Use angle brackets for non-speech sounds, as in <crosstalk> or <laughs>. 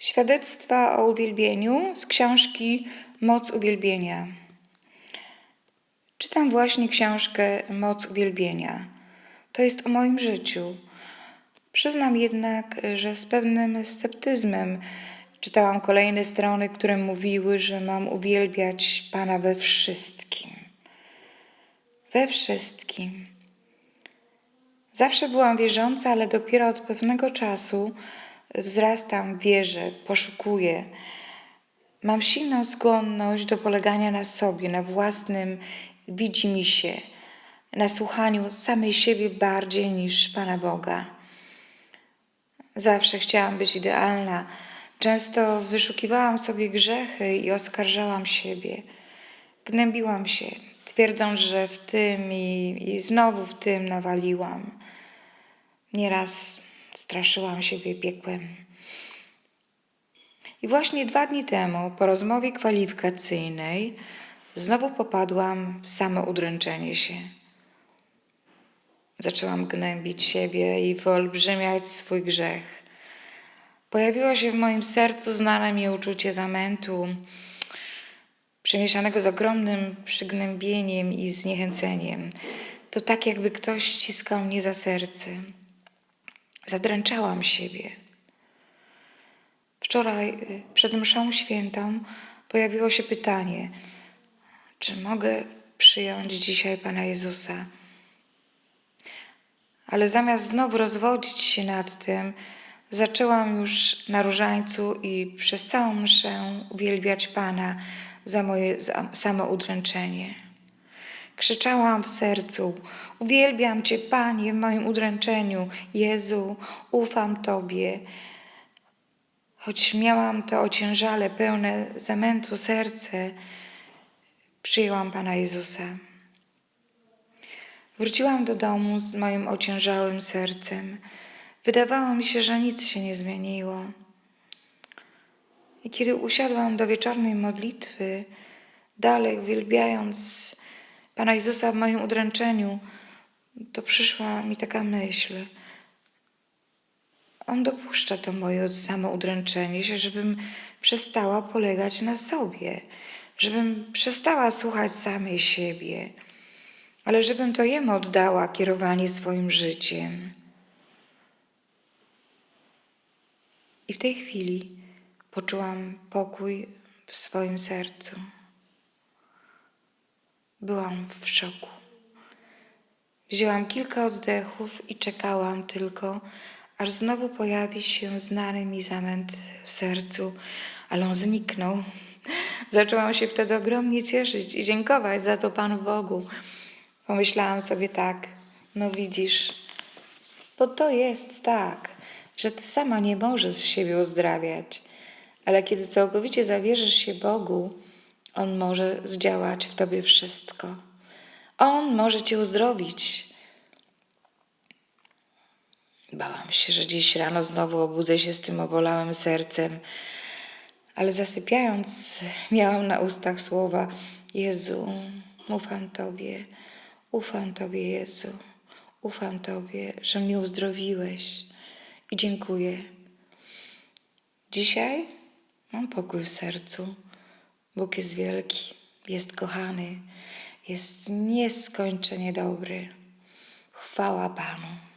Świadectwa o uwielbieniu z książki Moc uwielbienia. Czytam właśnie książkę Moc uwielbienia. To jest o moim życiu. Przyznam jednak, że z pewnym sceptyzmem czytałam kolejne strony, które mówiły, że mam uwielbiać Pana we wszystkim. We wszystkim. Zawsze byłam wierząca, ale dopiero od pewnego czasu wzrastam w wierze, poszukuję. Mam silną skłonność do polegania na sobie, na własnym widzimisię, na słuchaniu samej siebie bardziej niż Pana Boga. Zawsze chciałam być idealna. Często wyszukiwałam sobie grzechy i oskarżałam siebie. Gnębiłam się, twierdząc, że w tym i, i znowu w tym nawaliłam. Nieraz straszyłam siebie piekłem. I właśnie dwa dni temu, po rozmowie kwalifikacyjnej, znowu popadłam w samo udręczenie się. Zaczęłam gnębić siebie i wyolbrzymiać swój grzech. Pojawiło się w moim sercu znane mi uczucie zamętu, przemieszanego z ogromnym przygnębieniem i zniechęceniem. To tak, jakby ktoś ściskał mnie za serce. Zadręczałam siebie. Wczoraj y, przed mszą świętą pojawiło się pytanie, czy mogę przyjąć dzisiaj Pana Jezusa. Ale zamiast znowu rozwodzić się nad tym, zaczęłam już na różańcu i przez całą mszę uwielbiać Pana za moje samoudręczenie. Krzyczałam w sercu: Uwielbiam Cię, Panie, w moim udręczeniu. Jezu, ufam Tobie. Choć miałam to ociężale, pełne zamętu serce, przyjęłam Pana Jezusa. Wróciłam do domu z moim ociężałym sercem. Wydawało mi się, że nic się nie zmieniło. I kiedy usiadłam do wieczornej modlitwy, dalej uwielbiając Pana Jezusa w moim udręczeniu, to przyszła mi taka myśl. On dopuszcza to moje samoudręczenie się, żebym przestała polegać na sobie, żebym przestała słuchać samej siebie, ale żebym to Jemu oddała kierowanie swoim życiem. I w tej chwili poczułam pokój w swoim sercu. Byłam w szoku. Wzięłam kilka oddechów i czekałam tylko, aż znowu pojawi się znany mi zamęt w sercu, ale on zniknął. <laughs> Zaczęłam się wtedy ogromnie cieszyć i dziękować za to Panu Bogu. Pomyślałam sobie tak, no widzisz, bo to jest tak, że ty sama nie możesz z siebie uzdrawiać, ale kiedy całkowicie zawierzysz się Bogu, On może zdziałać w tobie wszystko. On może cię uzdrowić. Bałam się, że dziś rano znowu obudzę się z tym obolałym sercem, ale zasypiając, miałam na ustach słowa: Jezu, ufam Tobie, ufam Tobie, Jezu, ufam Tobie, że mnie uzdrowiłeś i dziękuję. Dzisiaj mam pokój w sercu. Bóg jest wielki, jest kochany, jest nieskończenie dobry. Chwała Panu.